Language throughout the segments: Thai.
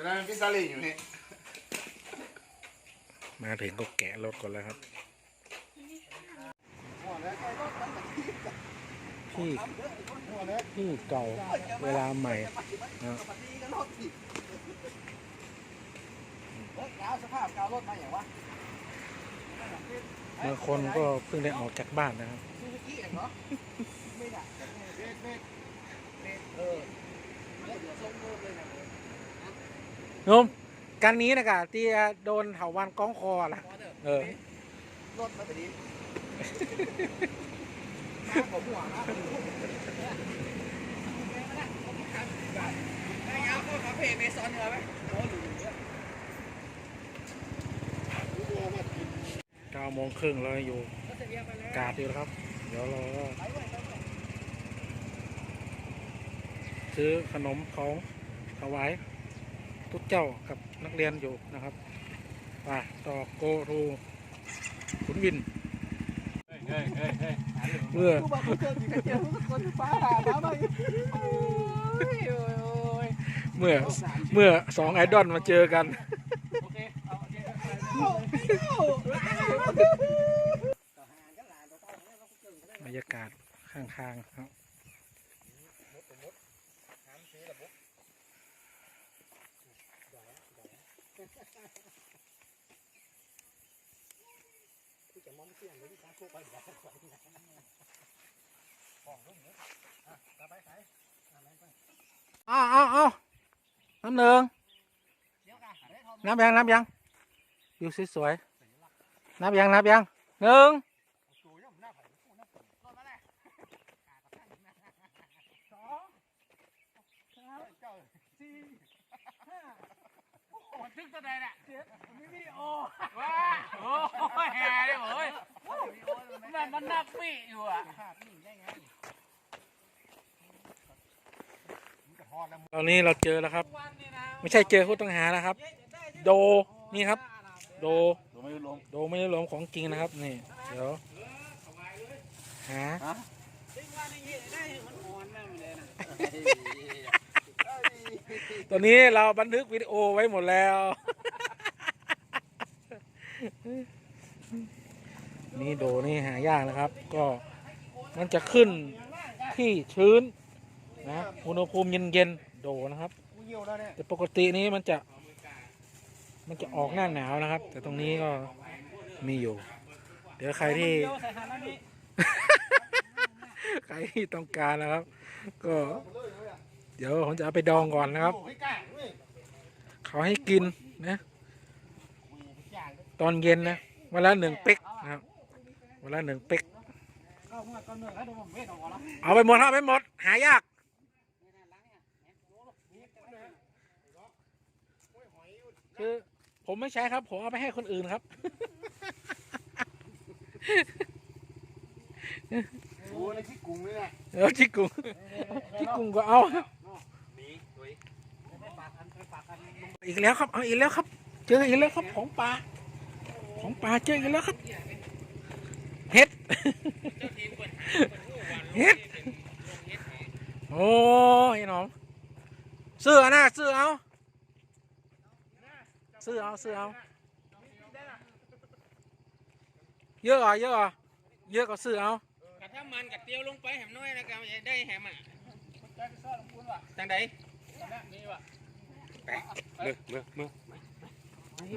กระนั้นพี่ซาลีอยู่นี่มาถึงก็แกะรถก่อนแล้วครับที่ที่เก่าเวลาใหม่นะสภาพกาวรถมาอย่างวะบางคนก็เพิ่งได้ออกจากบ้านนะครับซูซูกิเองเหรอไม่ได้เบรกเบรกเบรกเออเดี๋ยวทรงโดนเลยนะ โยมการนี้นะกะที่โดนเถาวันก้องคอล่ะ เออรถมาไปดีผมหัวนะไอ้ยาวก็คาเฟ่เมซอนเหรอไหมโอ้หรือเนี่ยเก้าโมงครึ่งเราอยู่ก็จะเรียกไปแล้วกาดอยู่นะครับ เดี๋ยวเราก็ไปไว้ไปไว้ซื้อขนมของถวาย ทุกเจ้ากับนักเรียนอยู่นะครับไปต่อโกรูขุนวินเมื่อเมื่อเมื่อสองไอดอลมาเจอกันโอเคเอาโอเคเอาบ รรยากาศข้างๆครับเอาเอาเอาน้ำหนึ่งนับยังนับยังอยู่สวยๆนับยังนับยังหนึ่งทึกตัวใดน่ะมีวิดีโอว้าโอ้ยแห่เลยเว้ย มันมันนักปีอยู่อะตอนนี้เราเจอแล้วครับวันนี้นะไม่ใช่เจอผู้ต้องหานะครับ โดนี่ครับ โดโดนไม่ลงโดไม่ได้หลวมของจริงนะครับนี่เดี๋ยวหาถึงวันนี้ได้มันอ่อนนะมันเลยนะตอนนี้เราบันทึกวิดีโอไว้หมดแล้ว นี่โดนี่หายากนะครับ ก็มันจะขึ้นที่ชื้นนะอุณหภูมิเย็นๆโดนะครับ แต่ปกตินี้มันจะ มันจะออกหน้าหนาวนะครับ แต่ตรงนี้ก็มีอยู่ เดี๋ยวใครที่ ใครที่ต้องการนะครับ ก็ เดี๋ยวผมจะเอาไปดองก่อนนะครับ เขาให้กินนะ ตอนเย็นนะวันละหนึ่งเป๊กนะครับ วันละหนึ่งเป๊กก็เมื่อก่อนเมื่อแล้วเดี๋ยวผมเวทออกก่อนละเอาไปหมดครับเอาไปหมด หายากคือผมไม่ใช้ครับ ผมเอาไปให้คนอื่นครับโอ้ในที่กรุงเลยนะเออที่กรุงที่กรุงก็เอาไปฝากกันไปฝากกันลุงอีกแล้วครับ เอาอีกแล้วครับ เจออีกแล้วครับของป่าของป่าเจออีกแล้วครับ เห็ดเห็ดโอ้ยน้องซื้อเอานะซื้อเอาซื้อเอาซื้อเอาเยอะเหรอะเยอะเหรอะเยอะก็ซื้อเอากะถ้ามันกะเตียวลงไปแหมน้อยนะกะได้แหมอะใจไปซ่อนลุงคุณว่ะจังใดนี่ว่ะเมื่อเมื่อเมื่อ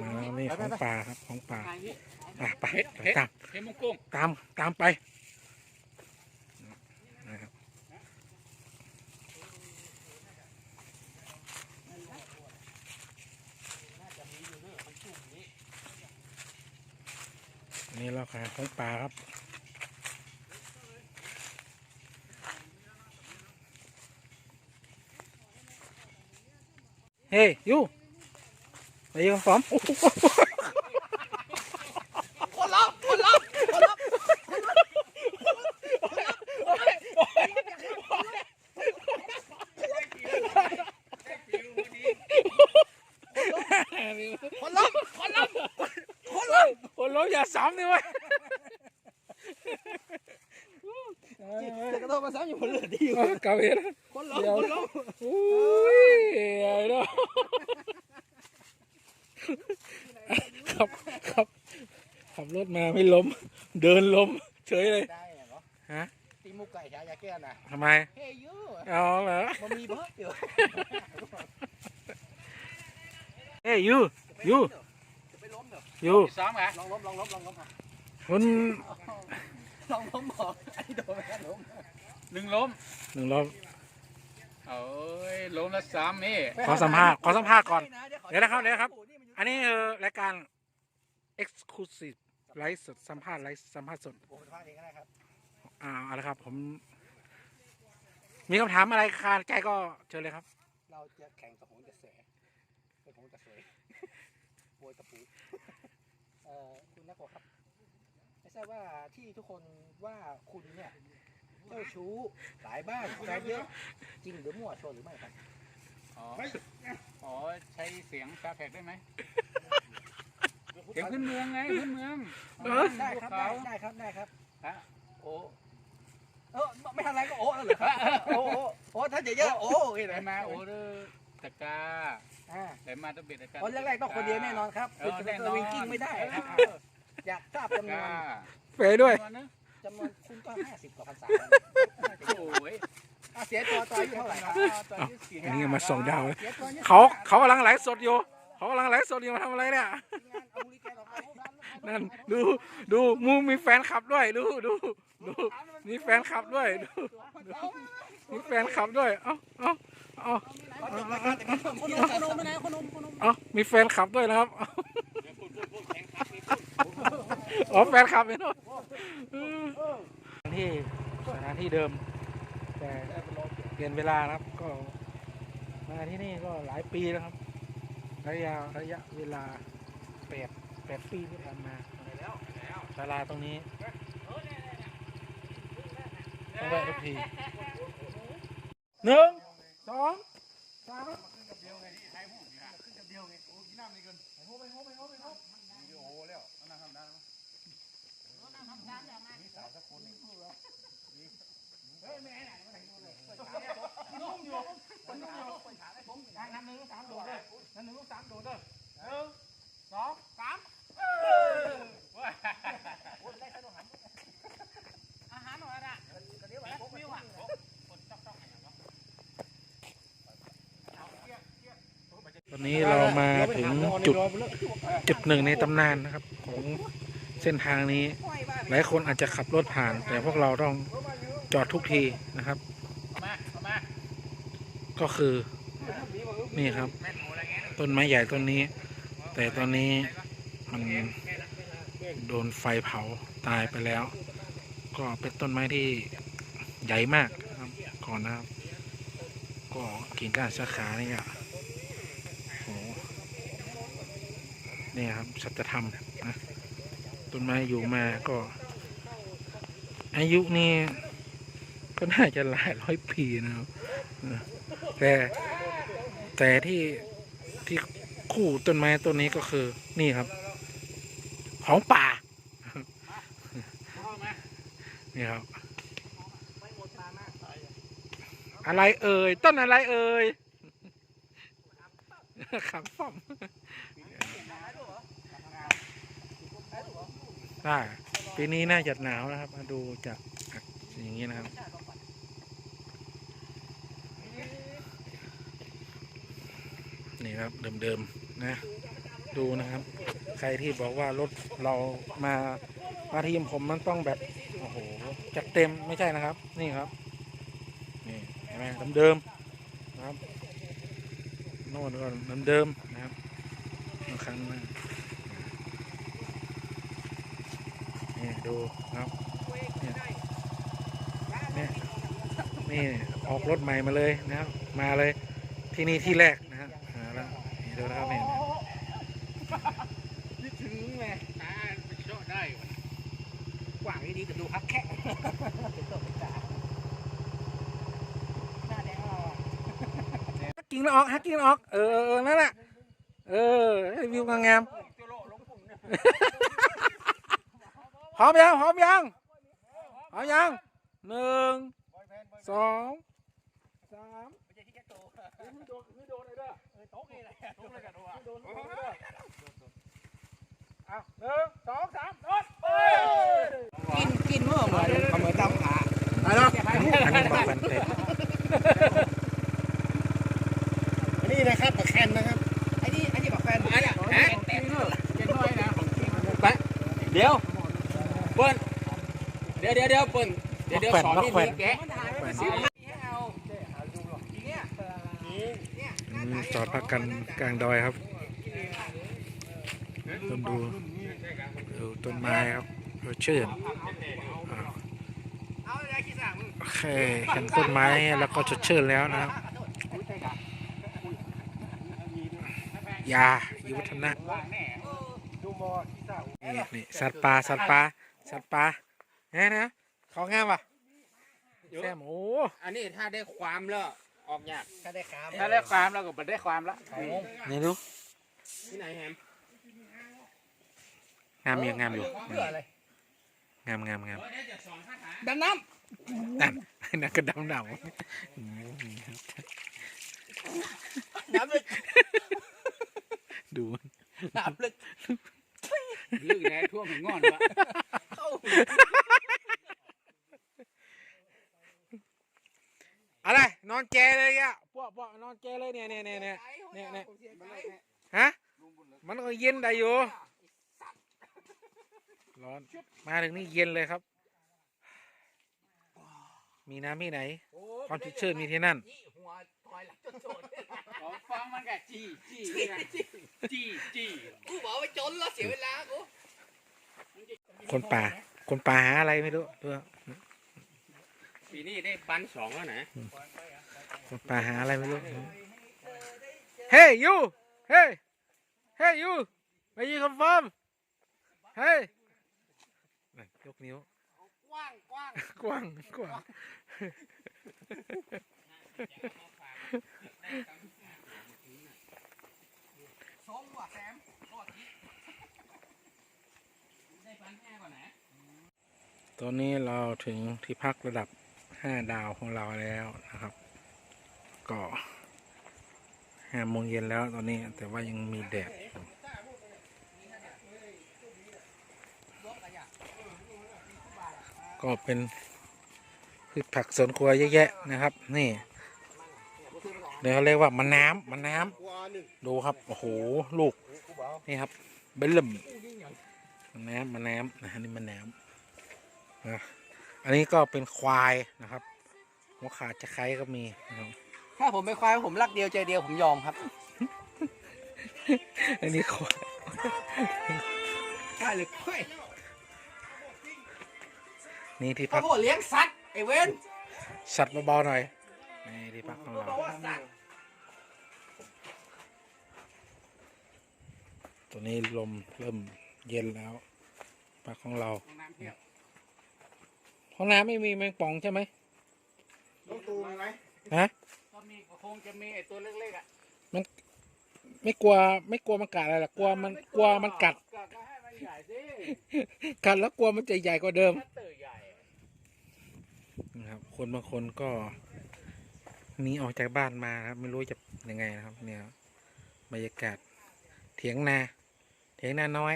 มานี่ของป่าครับของป่า อย่างนี้อะไปตามเฮ้มงกุ้งตามตามไปนะครับอันนี่เราขายของป่าครับเฮ้ยยูไปยังฟอม คนละคนละคนละ คนละคนละ คน ล้มอย่าซ้ำดิเว้ยจะกระโดดมาซ้ำอยู่บนเรือดีอยู่เกาเห็นคนละเดี๋ยวคนละอุ้ยไอ้เนาะขับขับขับรถมาไม่ล้ม เดินล้มเฉยเลยได้เหรอฮะตีมุกไก่ชายาแก้วนะทำไมเฮ้ยยูเอาเหรอมันมีเบิร์ดเดี๋ยวเอ้ยยูยู ไปล้มเดี๋ยวยูซ้อมเหรอลองล้มลองล้มลองล้มค่ะคุณลองล้มบอกไอ้โดนไหมล้มหนึ่งล้มหนึ่งรอบโอ้ยล้มแล้วซ้ำนี่ขอสัมภาษณ์ขอสัมภาษณ์ก่อน เดี๋ยวนะครับเดี๋ยวนะครับ อันนี้คือรายการ exclusive ไลฟ์สดสัมภาษณ์ไลฟ์สัมภาษณ์สดผมสัมภาษณ์เองก็ได้ครับอ่าเอาละครับ ผม มีคำถามอะไรคาใจก็เชิญเลยครับ เราจะแข่งกับโหนกระแสเป็นโหนกระแสโวยกระปูเอ่อ คุณนักกครับไม่ทราบว่าที่ทุกคนว่าคุณเนี่ยเจ้าชู้หลายบ้านแฟนเยอะจริงหรือมั่วชวนหรือไม่ครับอ๋ออ๋อใช้เสียงซาแท็กได้ไหมเสียงขึ้นเมืองไงขึ้นเมืองเออได้ครับเขาได้ได้ครับได้ครับฮะโอ้เออไม่ทำอะไรก็โอ้แล้วเหรอครับโอ้โอ้โอ้ถ้าจะเยอะโอ้โอเคเลได้ยมาโอ้เด้อ ตะกาอ่าได้มาตะเบ็ดตะกาตอนแรกๆต้องคนเดียวแน่นอนครับเอคุณอจะแน่เป็นนอนวิงกิ้งไม่ได้ครับเอออยากทราบจำนตะวนกาเฟยด้วย จำนวนนะจำนวนคุณก็ห้าสิบกว่าพันสามโอ้ยเสียตัวตอนอายู่เท่าไหร่ครับตอนนี้เสียอันนี้มาส่งดาวเลยเสียตัวนี่ยเขาเขากำลังไลฟ์สดอยู่ เขากำลังไลฟ์สดอยู่มาทำอะไรเนี่ยงานเอาบุหรี่แกนออกมาเอาด้านนั่นดูดูมูมีแฟนคลับด้วยดูดูดูมีแฟนคลับด้วยดูดูมีแฟนคลับด้วย เอ้าเอ้าเอ้า คนนมคนนมนะคนนมคนนมเอ้ามีแฟนคลับด้วยนะครับอ๋อแฟนคลับเนี่ยเนอะที่สถานที่เดิม แต่เปลี่ยนเวลานะครับก็มาที่นี่ก็หลายปีแล้วครับ ระยะระยะเวลาแปดแปดปีที่ผ่านมาศาลาตรงนี้ต้องแวะทุกทีหนึ่งสอง Stop. จุดจุดหนึ่งในตำนานนะครับของเส้นทางนี้ หลายคนอาจจะขับรถผ่าน แต่พวกเราต้องจอดทุกทีนะครับ ก็คือนี่ครับ ต้นไม้ใหญ่ต้นนี้ แต่ตอนนี้มันโดนไฟเผาตายไปแล้ว ก็เป็นต้นไม้ที่ใหญ่มากครับก่อนนะครับ ก็กิ่งก้านสาขานี่ก็โห นี่ครับสัจธรรมนะต้นไม้อยู่มาก็ อายุนี่ก็น่าจะหลายร้อยปีนะครับแต่แต่ที่ที่คู่ต้นไม้ต้นนี้ก็คือนี่ครับ ของป่านี่ครับ อะไรเอ่ย ต้นอะไรเอ่ยขับป้อม ได้ปีนี้น่าจะหนาวนะครับ มาดูจากอย่างนี้นะครับนี่ครับเดิมๆนะ ดูนะครับ ใครที่บอกว่ารถเรามามาทีมผมมันต้องแบบโอ้โหจัดเต็มไม่ใช่นะครับ นี่ครับนี่เห็นไหมเดิมๆนะครับโน่นก็เดิมๆนะครับบางครั้งนะ นี่ดูนะครับเนี่ยเนี่ยนี่ออกรถใหม่มาเลยนะครับ มาเลยที่นี่ที่แรกนะครับหาแล้วนี่ดูนะครับเนี่ยยึดถึงไงตาไปโชว์ได้วะกว่างดีๆแต่ดูพักแค่เป็นตัวเป็นตาหน้าแดงเราอะฮักกิ้งแล้วออกฮักกิ้งแล้วออกเออเออเออนั่นแหละเออให้วิวงามตัวโลลงปุ่มเนี่ยๆ พร้อมยังพร้อมยังพร้อมยังหนึ่งสองสามไม่ใช่ที่แค่โตไม่โดนไม่โดนเลยเด้อเออโต๊ะนี่แหละโดนเลยกันโดนโดนเอาหนึ่งสองสามรถไปกินกินเมื่อเหมือนเหมือนตำขาอันนี้บอกกันเตะนี่นะครับปลาแคนนะครับไอ้นี่ไอ้นี่บอกแฟนอันเนี้ยแหมเก่งเก่งน้อยนะเดี๋ยว เปิ้ลเดี๋ยวเดี๋ยวเดี๋ยวเปิ้ลเดี๋ยวเดี๋ยวแขวนสอนมาวิแขวธีนแกะมันถ่ายไว้แขวเป็นนสิบเนี่ยเอาเนี่ยเนี่ยอืมจอดพักกันกลางดอยครับต้นดูดูต้นไม้ครับดูชื่นอ่าเอาอะไรขี้สั่งมึงโอเคเห็นต้นไม้แล้วก็สดชื่นแล้วนะครับยายุวัฒนะดูมอขี้สั่งนี่นี่สัตว์ป่าสัตว์ป่า สัตว์ป่าเนี่ยนะเขางามป่ะแซมโอ้อันนี้ถ้าได้ความแล้วออกยากถ้าได้ขามถ้าได้ความเราก็ไม่ได้ความละนี่ดูที่ไหนแฮมงามอยู่งามอยู่เพื่ออะไรงามงามงามดำน้นั่นนั่นก็ดำดำำน้ำลึกดูน้ำลึก ลึกแน่ท่วมงอนวะอะไรนอนแจเลยอะพวกพวกนอนแจเลยเนี่ยเนี่ยเนี่ยเนี่ยเนี่ยเนี่ยฮะมันก็เย็นได้อยู่ร้อนมาถึงนี่เย็นเลยครับ มีน้ำที่ไหนความชื้นชื่นมีที่นั่น หัวถอยหลังจนโจดของฟังมันก็จี้จี้จี้จี้กูบอกไปจนแล้วเสียเวลากูคนป่า คนป่าหาอะไรไม่รู้ดูปีนี้ได้ปันสองแล้วนะคนป่าหาอะไรไม่รู้เฮ้ยยูเฮ้ยเฮ้ยยูมายีคอนเฟิร์มเฮ้ยนั่นยกนิ้วกว้างกว้างกว้างกว้าง ทรงว่ะแซมรอดทีได้ปันแค่กว่าไหนตอนนี้เราถึงที่พักระดับ 5 ดาวของเราแล้วนะครับ ก็ห้าโมงเย็นแล้วตอนนี้แต่ว่ายังมีแดดก็เป็นพืชผักสวนครัวเยอะแยะนะครับ นี่ เดี๋ยวเขาเรียกว่ามะน้ำมะน้ำดูครับ โอ้โห ลูก นี่ครับเบลลมมะน้ำมะน้ำนะฮะนี่มะน้ำนะอันนี้ก็เป็นควายนะครับหัวขาดจะไคร้ก็มีนะครับถ้าผมเป็นควายผมรักเดียวใจเดียวผมยอมครับ อันนี้ควายได้เลยเฮ้ยนี่ที่เขาพักบอกเลี้ยงสัตว์ไอ้เว้นสัตว์เบาๆหน่อยนี่ ที่พักของเราบอกว่าสัตว์ตัวนี้ลมเริ่มเย็นแล้ว พักของเราห้องน้ำเที่ยวห้องน้ำไม่มีแมงป่องใช่ไหมต้องตูมไหมฮะก็มีคงจะมีไอ้ตัวเล็กๆอะไม่กลัวไม่กลัวมันกัดอะไรหรอกกลัวมันกลัวมันกัดก็ให้มันใหญ่สิกัดแล้วกลัวมันจะใหญ่กว่าเดิมถ้าตื่นใหญ่นะครับ คนบางคนก็ห นีออกจากบ้านมานะครับไม่รู้จะยังไงนะครับ เนี่ยบรรยากาศเถียงนาเถียงนาน้อย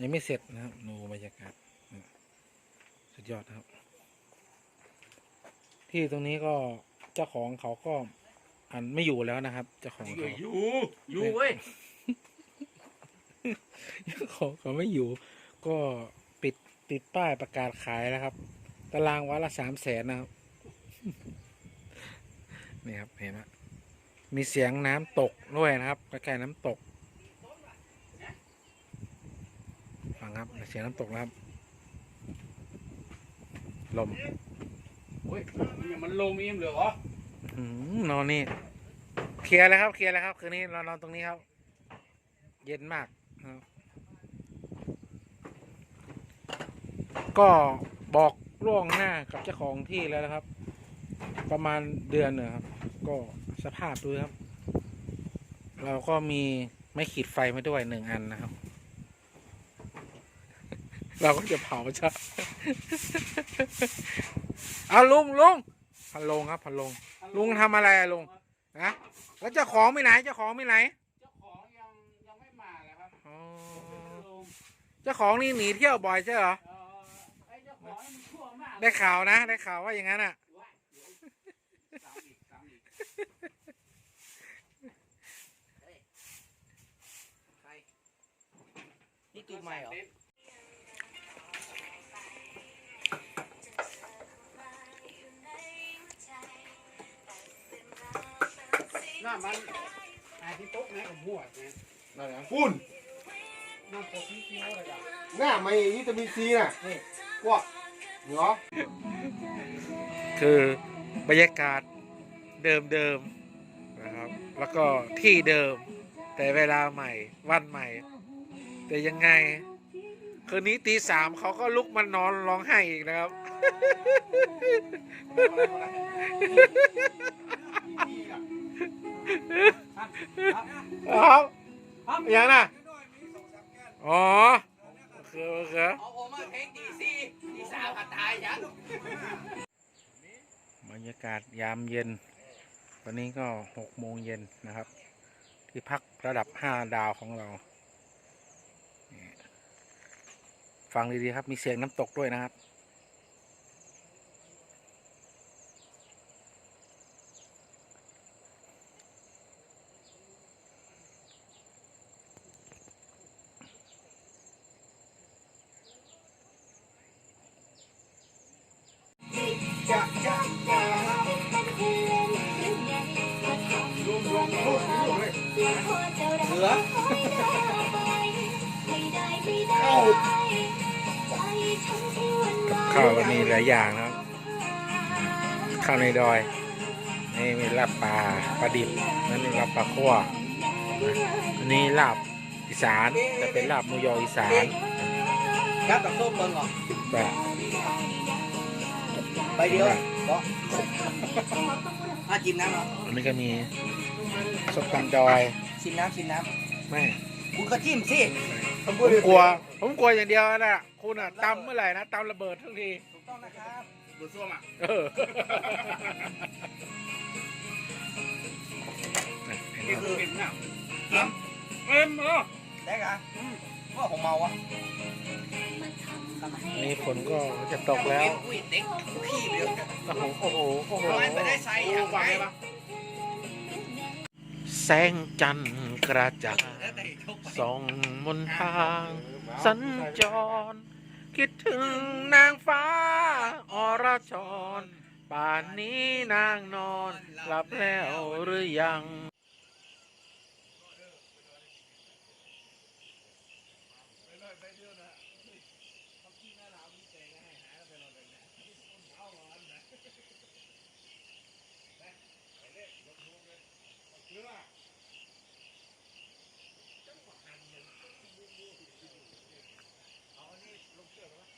ยังไม่เสร็จนะครับดูบรรยากาศสุดยอดนะครับ ที่ตรงนี้ก็เจ้าของเขาก็อันไม่อยู่แล้วนะครับเจ้าของเขาอยู่อยู่เว้ยเจ้าของเขาไม่อยู่ ก็ปิดปิดป้ายประกาศขายแล้วครับ ตารางวันละสามแสนนะครับ นี่ครับ เห็นไหมมีเสียงน้ำตกด้วยนะครับใกล้ๆน้ำตกฟังครับเสียงน้ำตกนะครับ ลมโอ้ยเนี่ยมันลงอิ่มเหรออื้อหือนอนนี่เคลียร์แล้วครับเคลียร์แล้วครับคืนนี้เรานอนตรงนี้ครับ เย็นมากนะครับก็บอกล่วงหน้ากับเจ้าของที่แล้วนะครับ ประมาณเดือนหนึ่งครับ ก็สภาพดูครับ เราก็มีไม่ขีดไฟมาด้วยหนึ่งอันนะครับ เราก็จะเผาซะเอาลุงลุงพันลงครับพันลง ลุงทำอะไรอะลุงนะแล้วเจ้าของไปไหนเจ้าของไปไหนเจ้าของยังยังไม่มาเลยครับอ๋อลงเจ้าของนี่หนีเที่ยวบ่อยใช่เหรอเออไอ้เจ้าของมันชั่วมากได้ข่าวนะ ได้ข่าวว่าอย่างนั้นอะ สามอีกสามอีก นี่ตูด ใหม่เหรอ หน้ามันไอ้ที่โต๊ะนะกับหัวนะนั่นนะฝุ่นหน้ำโต๊ะที่เคี้ยวอะไรอย่างหน้าไม่วิตามินซีน่ะว่าเหรอคือบรรยากาศเดิมๆนะครับ แล้วก็ที่เดิมแต่เวลาใหม่วันใหม่ แต่ยังไง คืนนี้ตีสามเขาก็ลุกมานอนร้องไห้อีกนะครับ ครับอย่างน่ะ อ๋ออเคโอเคเอาผมมาเพลงดีซีดีสาวตายยังบรรยากาศยามเย็นวันนี้ก็หกโมงเย็นนะครับ ที่พักระดับห้าดาวของเรานี่ ฟังดีๆครับมีเสียงน้ำตกด้วยนะครับ เหลือเข้าข้าววันนี้หลายอย่างนะครับ ข้าวในดอย นี่มีลาบปลาปลาดิบนั่นลาบปลาคั่วอันนี้ลาบอีสานจะเป็นลาบหมูยออีสานครับกับส้มเบิ้งเหรอแบบใบเดียวเหรออะจิ้มน้ำเหรออันนี้ก็มีส้มตำดอย ชิมน้ำชิมน้ไม่ำคุณก็จิ้มสิ ผมพูผดมกลัว ผมกลัวอย่างเดียวนะคุณอะตำเมื่อไหร่นะตำระเบิดทุกทีถูกต้องนะครับดูส้วมอะเออนี่คือเป็นหน้าเอ็มเออได้กะว่าผมเมาวะนี่ฝนก็จะตกแล้วอุ้ยเด็กขี้ไปเลยโอ้โหโอ้โหโอ้โหไม่ได้ใส่อย่างไร แสงจันทร์กระจ่างแล้วแต่ทุกส่องมนทาง สัญจร คิดถึงนางฟ้า อรชร ป่านนี้นางนอน หลับแล้วหรือยัง ¿verdad?